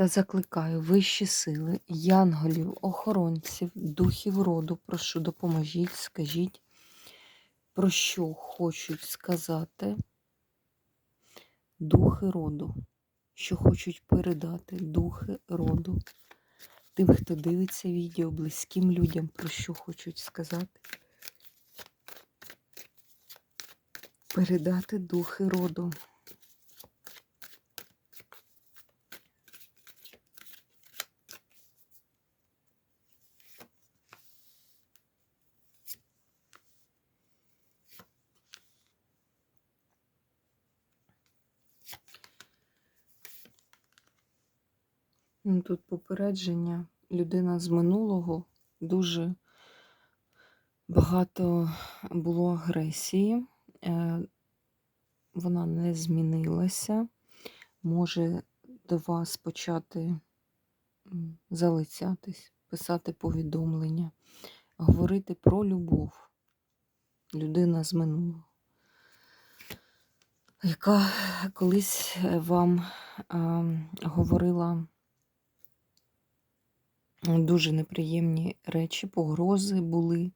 Та закликаю вищі сили, янголів, охоронців, духів роду, прошу, допоможіть, скажіть, про що хочуть сказати духи роду, що хочуть передати духи роду. Тим, хто дивиться відео, близьким людям, про що хочуть сказати. Передати духи роду. Тут попередження. Людина з минулого дуже багато було агресії, е, вона не змінилася, може до вас почати залицятись, писати повідомлення, говорити про любов. Людина з минулого, яка колись вам а, говорила дуже неприємні речі, погрози були.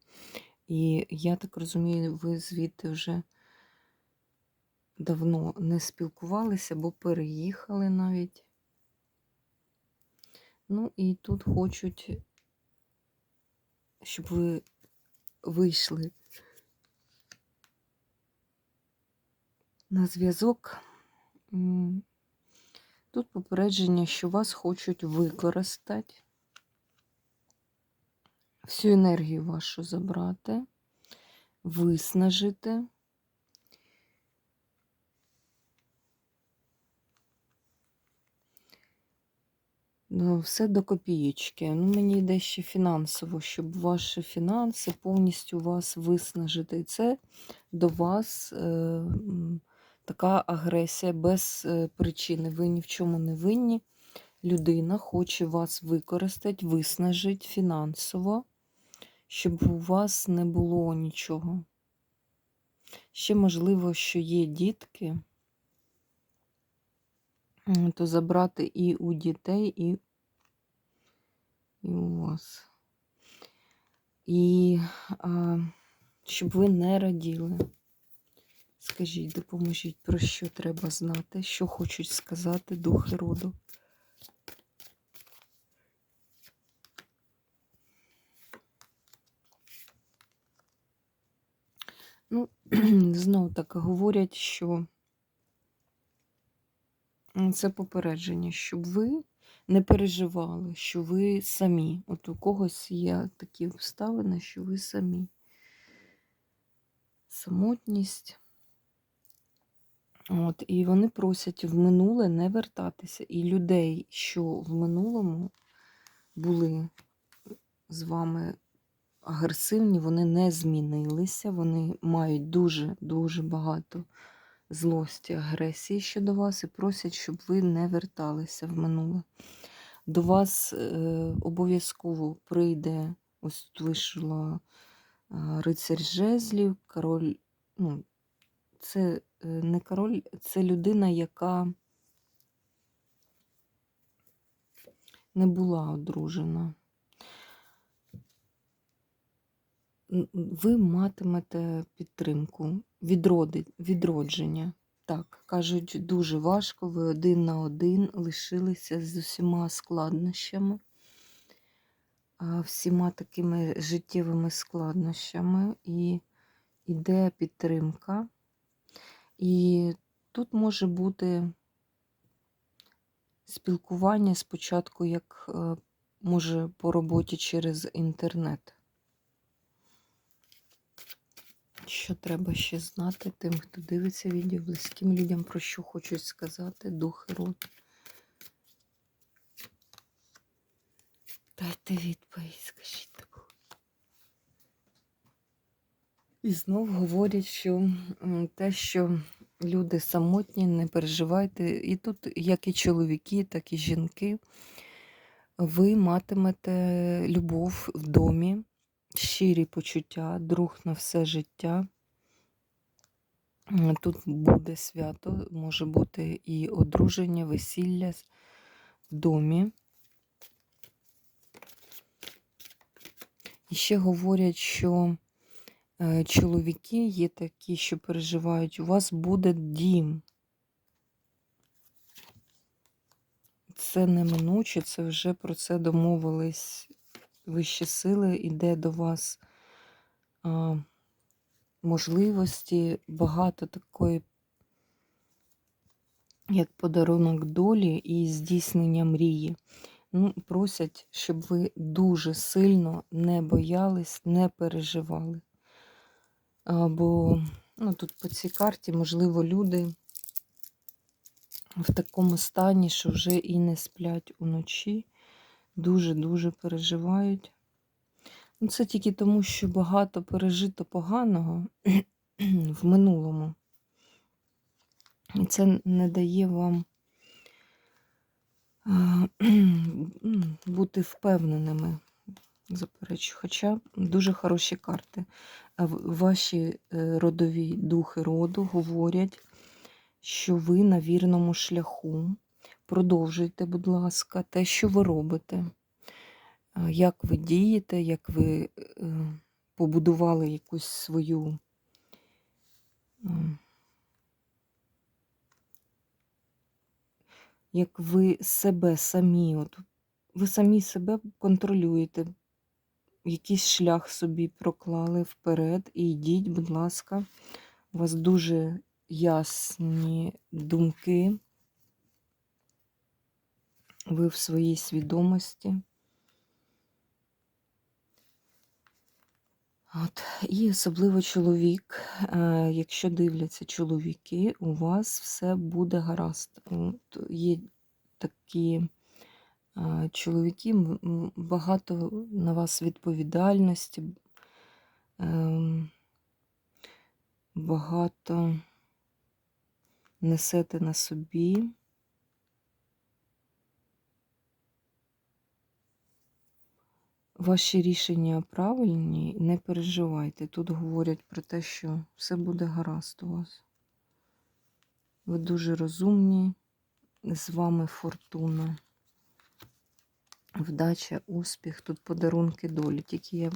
І я так розумію, ви звідти вже давно не спілкувалися, бо переїхали навіть. Ну і тут хочуть, щоб ви вийшли на зв'язок. Тут попередження, що вас хочуть використати всю енергію вашу забрати, виснажити. Ну, Все до копієчки. Ну, Мені йде ще фінансово, щоб ваші фінанси повністю вас виснажити. І це до вас е, така агресія без е, причини. Ви ні в чому не винні. Людина хоче вас використати, виснажити фінансово щоб у вас не було нічого. Ще, можливо, що є дітки, то забрати і у дітей, і, і у вас. І а, щоб ви не раділи. Скажіть, допоможіть, про що треба знати, що хочуть сказати духи роду. Ну, знову так говорять, що це попередження, щоб ви не переживали, що ви самі. От у когось є такі обставини, що ви самі. Самотність. От, І вони просять в минуле не вертатися. І людей, що в минулому були з вами агресивні, вони не змінилися, вони мають дуже-дуже багато злості, агресії щодо вас і просять, щоб ви не верталися в минуле. До вас е, обов'язково прийде, ось тут вийшло е, рицарь жезлів, король, ну, це е, не король, це людина, яка не була одружена. Ви матимете підтримку, відродження. Так, кажуть, дуже важко, ви один на один лишилися з усіма складнощами, всіма такими життєвими складнощами, і йде підтримка. І тут може бути спілкування спочатку, як е, може по роботі через інтернет. Що треба ще знати тим, хто дивиться відео, близьким людям, про що хочуть сказати духи род. Дайте відповідь, скажіть таку. І знов говорять, що те, що люди самотні, не переживайте. І тут, як і чоловіки, так і жінки, ви матимете любов в домі, щирі почуття, друг на все життя. Тут буде свято, може бути і одруження, весілля в домі. І ще говорять, що е, чоловіки є такі, що переживають, у вас буде дім. Це неминуче, це вже про це домовились вищі сили, іде до вас а, можливості, багато такої, як подарунок долі і здійснення мрії. Ну, просять, щоб ви дуже сильно не боялись, не переживали. А, бо ну, тут по цій карті, можливо, люди в такому стані, що вже і не сплять уночі, дуже-дуже переживають. Ну, це тільки тому, що багато пережито поганого в минулому. І це не дає вам бути впевненими. Заперечу. Хоча дуже хороші карти. Ваші е, родові духи роду говорять, що ви на вірному шляху. Продовжуйте, будь ласка, те, що ви робите. Як ви дієте, як ви е, побудували якусь свою як ви себе самі, от, ви самі себе контролюєте, якийсь шлях собі проклали вперед і йдіть, будь ласка, у вас дуже ясні думки, ви в своїй свідомості. От. І особливо чоловік, е, якщо дивляться чоловіки, у вас все буде гаразд. От Є такі е, чоловіки, багато на вас відповідальності, ем, багато несете на собі. Ваші рішення правильні, не переживайте. Тут говорять про те, що все буде гаразд у вас. Ви дуже розумні, з вами фортуна, вдача, успіх, тут подарунки долі. Тільки я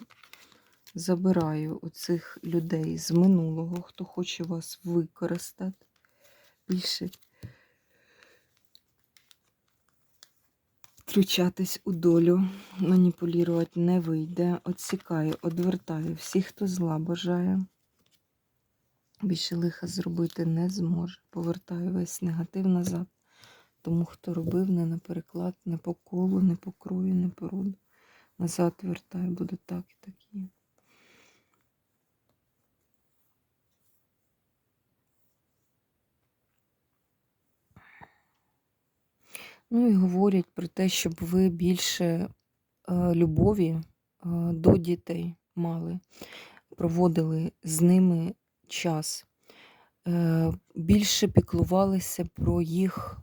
забираю оцих людей з минулого, хто хоче вас використати. Більше втручатись у долю, маніпулювати не вийде. Отсікаю, одвертаю всіх, хто зла бажає. Більше лиха зробити не зможе. Повертаю весь негатив назад. Тому, хто робив не на переклад, не по колу, не по крою, не по роду. Назад вертаю, буде так і так є. Ну і говорять про те, щоб ви більше е, любові е, до дітей мали, проводили з ними час, е, більше піклувалися про їх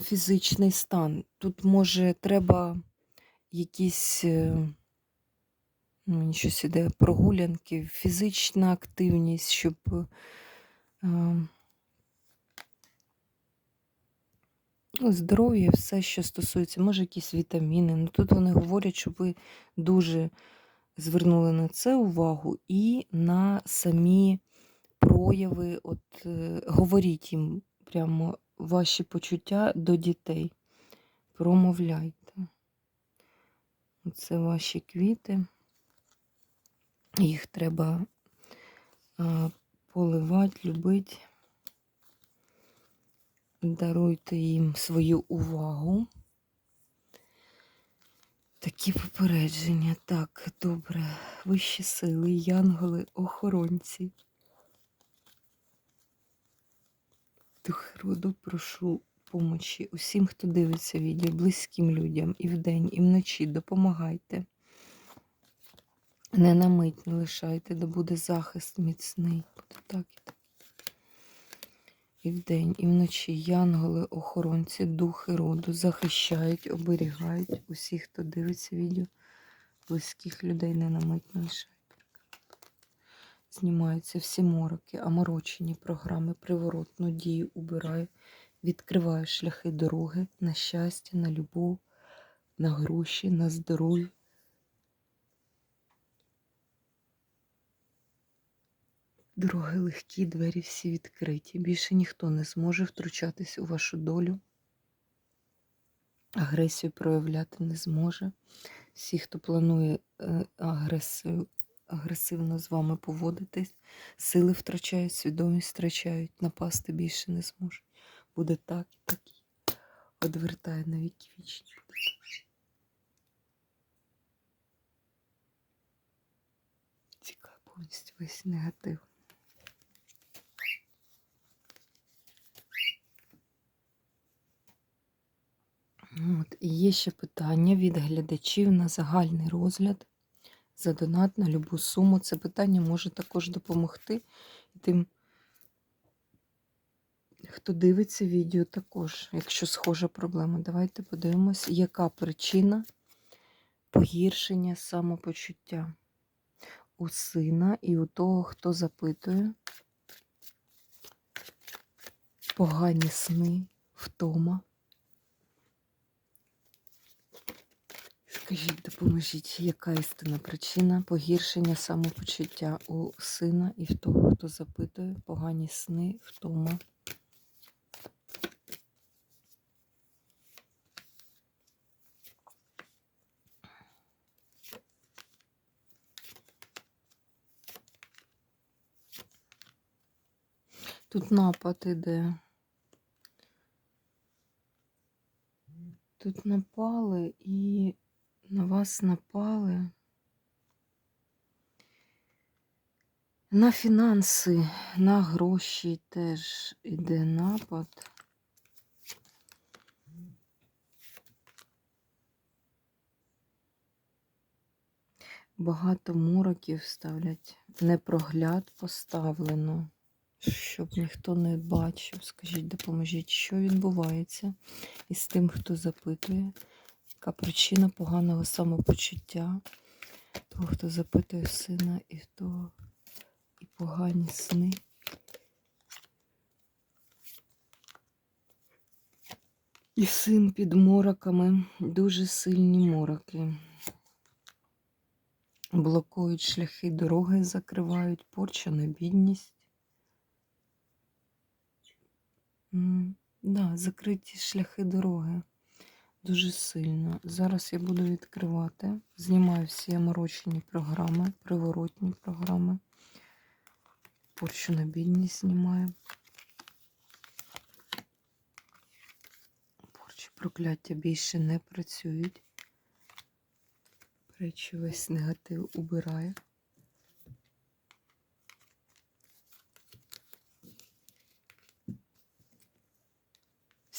фізичний стан. Тут, може, треба якісь ну, щось іде, прогулянки, фізична активність, щоб. е, Ну, Здоров'я, все, що стосується, може, якісь вітаміни. Ну, тут вони говорять, щоб ви дуже звернули на це увагу і на самі прояви. От е, говоріть їм прямо ваші почуття до дітей. Промовляйте. Це ваші квіти. Їх треба поливати, любити. Даруйте їм свою увагу. Такі попередження. Так, добре. Вищі сили, янголи, охоронці. Дух роду, прошу помочі усім, хто дивиться відео, близьким людям і вдень, і вночі. Допомагайте. Не на мить не лишайте, де буде захист міцний. Буде так і так. І вдень, і вночі янголи, охоронці, духи роду захищають, оберігають усіх, хто дивиться відео, близьких людей не на мить. Знімаються всі мороки, аморочені програми, приворотну дію убираю, відкриваю шляхи дороги на щастя, на любов, на гроші, на здоров'я. Дороги легкі, двері всі відкриті. Більше ніхто не зможе втручатись у вашу долю. Агресію проявляти не зможе. Всі, хто планує е, агресію, агресивно з вами поводитись, сили втрачають, свідомість втрачають, напасти більше не зможуть. Буде так і так. Одвертає на вічні. Тікає повністю весь негатив. От, і є ще питання від глядачів на загальний розгляд за донат на любу суму. Це питання може також допомогти тим, хто дивиться відео також, якщо схожа проблема. Давайте подивимось, яка причина погіршення самопочуття у сина і у того, хто запитує. Погані сни, втома. Скажіть, допоможіть, яка істинна причина погіршення самопочуття у сина і в того, хто запитує погані сни, втома. Тут напад іде. Тут напали і на вас напали. На фінанси, на гроші теж іде напад. Багато мороків ставлять, непрогляд поставлено, щоб ніхто не бачив. Скажіть, допоможіть, що відбувається із тим, хто запитує, яка причина поганого самопочуття, того, хто запитує сина і того, і погані сни. І син під мороками, дуже сильні мороки. Блокують шляхи дороги, закривають, порчена бідність. М, Да, закриті шляхи дороги дуже сильно. Зараз я буду відкривати. Знімаю всі оморочені програми, приворотні програми. Порчена бідність знімаю. Порчі прокляття більше не працюють. Речі весь негатив убирає.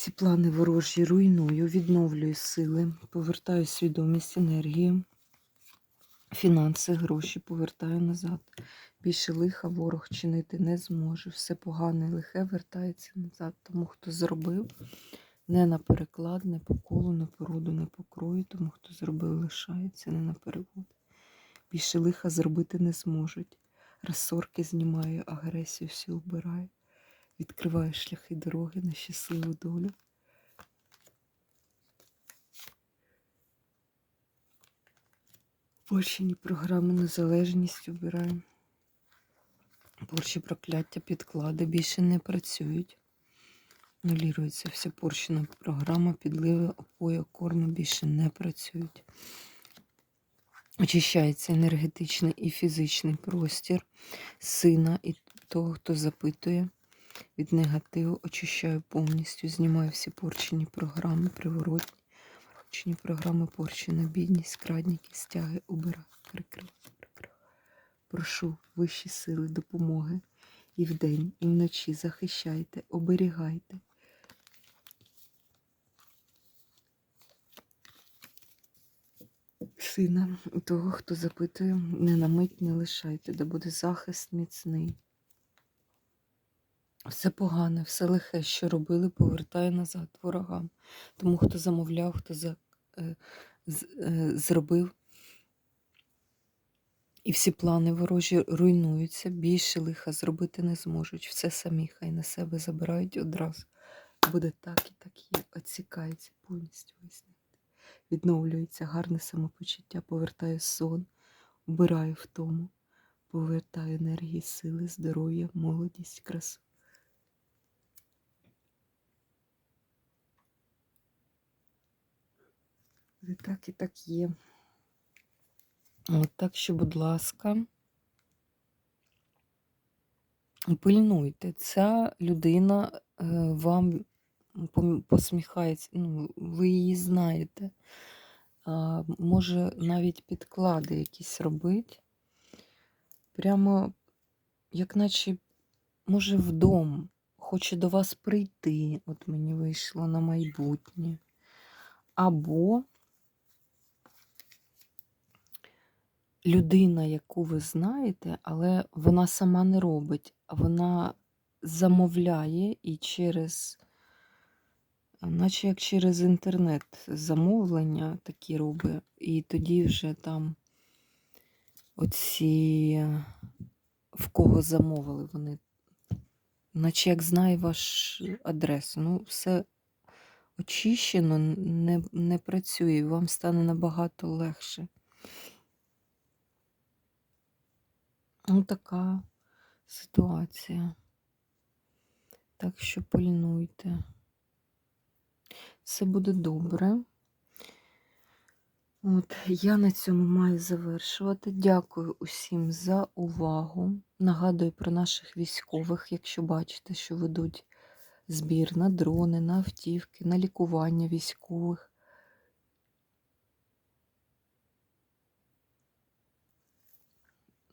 Всі плани ворожі руйную, відновлюю сили, повертаю свідомість, енергію, фінанси, гроші повертаю назад. Більше лиха ворог чинити не зможе. Все погане і лихе вертається назад. Тому хто зробив не на переклад, не по колу, не по роду, не по крою, тому хто зробив, лишається, не на перевод. Більше лиха зробити не зможуть. Розсорки знімаю, агресію всю убираю. Відкриваю шляхи дороги на щасливу долю. Порчені програми незалежність убираю. Порчі прокляття, підклади більше не працюють. Нулірується вся порчена програма, підливи, опої, корми більше не працюють. Очищається енергетичний і фізичний простір сина і того, хто запитує від негативу, очищаю повністю, знімаю всі порчені програми, приворотні, порчені програми, порчена бідність, крадніки, стяги, убираю, прикрив, прикрив. Прошу вищі сили, допомоги і вдень, і вночі захищайте, оберігайте. Сина, того, хто запитує, не на мить не лишайте, де буде захист міцний. Все погане, все лихе, що робили, повертає назад ворогам. Тому хто замовляв, хто за, е, з, е, зробив. І всі плани ворожі руйнуються, більше лиха зробити не зможуть. Все самі хай на себе забирають одразу. Буде так і так є. Оцікається повністю висняти. Відновлюється гарне самопочуття, повертає сон, убирає втому, повертає енергії, сили, здоров'я, молодість, красу. Буде так і так є. От так що, будь ласка, пильнуйте. Ця людина е, вам посміхається, ну, ви її знаєте. Може навіть підклади якісь робить. Прямо, як наче, може, вдома, хоче до вас прийти, от мені вийшло на майбутнє. Або людина, яку ви знаєте, але вона сама не робить, вона замовляє і через, наче як через інтернет замовлення такі робить, і тоді вже там оці, в кого замовили вони, наче як знає ваш адресу. Ну, все очищено, не, не працює, вам стане набагато легше. Ну, така ситуація. Так що пильнуйте. Все буде добре. От, я на цьому маю завершувати. Дякую усім за увагу. Нагадую про наших військових, якщо бачите, що ведуть збір на дрони, на автівки, на лікування військових.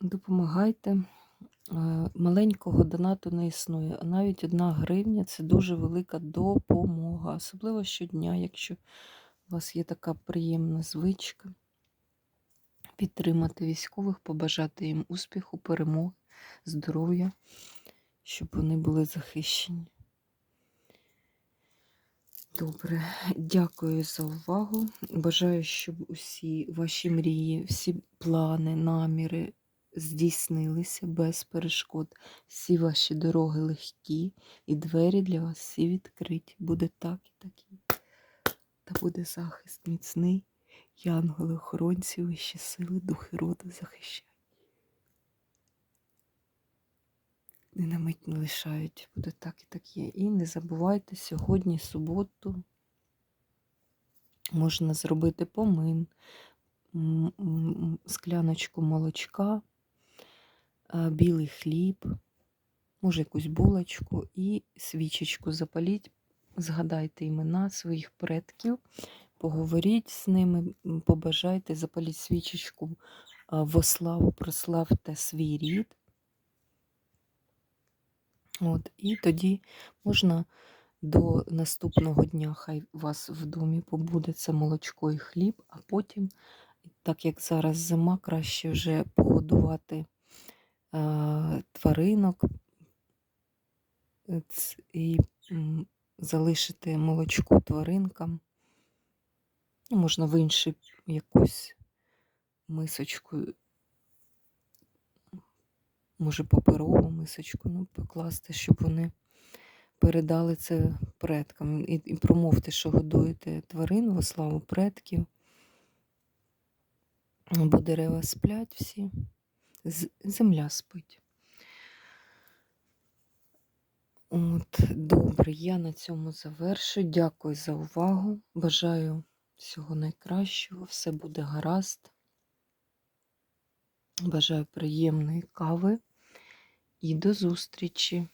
Допомагайте. Е, Маленького донату не існує, а навіть одна гривня це дуже велика допомога, особливо щодня, якщо у вас є така приємна звичка. Підтримати військових, побажати їм успіху, перемоги, здоров'я, щоб вони були захищені. Добре, дякую за увагу. Бажаю, щоб усі ваші мрії, всі плани, наміри здійснилися без перешкод. Всі ваші дороги легкі, і двері для вас всі відкриті. Буде так і так. Та буде захист міцний. Янголи, охоронці, вищі сили, духи роду захищають. Ні на мить не лишають. Буде так і так є. І не забувайте, сьогодні, суботу, можна зробити помин, скляночку молочка, білий хліб, може якусь булочку і свічечку запаліть. Згадайте імена своїх предків, поговоріть з ними, побажайте, запаліть свічечку во славу, прославте свій рід. От, і тоді можна до наступного дня, хай у вас в домі побуде це молочко і хліб, а потім, так як зараз зима, краще вже погодувати тваринок і залишити молочко тваринкам. Ну, можна в іншу якусь мисочку, може паперову мисочку, ну, покласти, щоб вони передали це предкам. І, і промовте, що годуєте тварин во славу предків. Бо дерева сплять всі, земля спить. От, добре, я на цьому завершу. Дякую за увагу. Бажаю всього найкращого, все буде гаразд. Бажаю приємної кави і до зустрічі!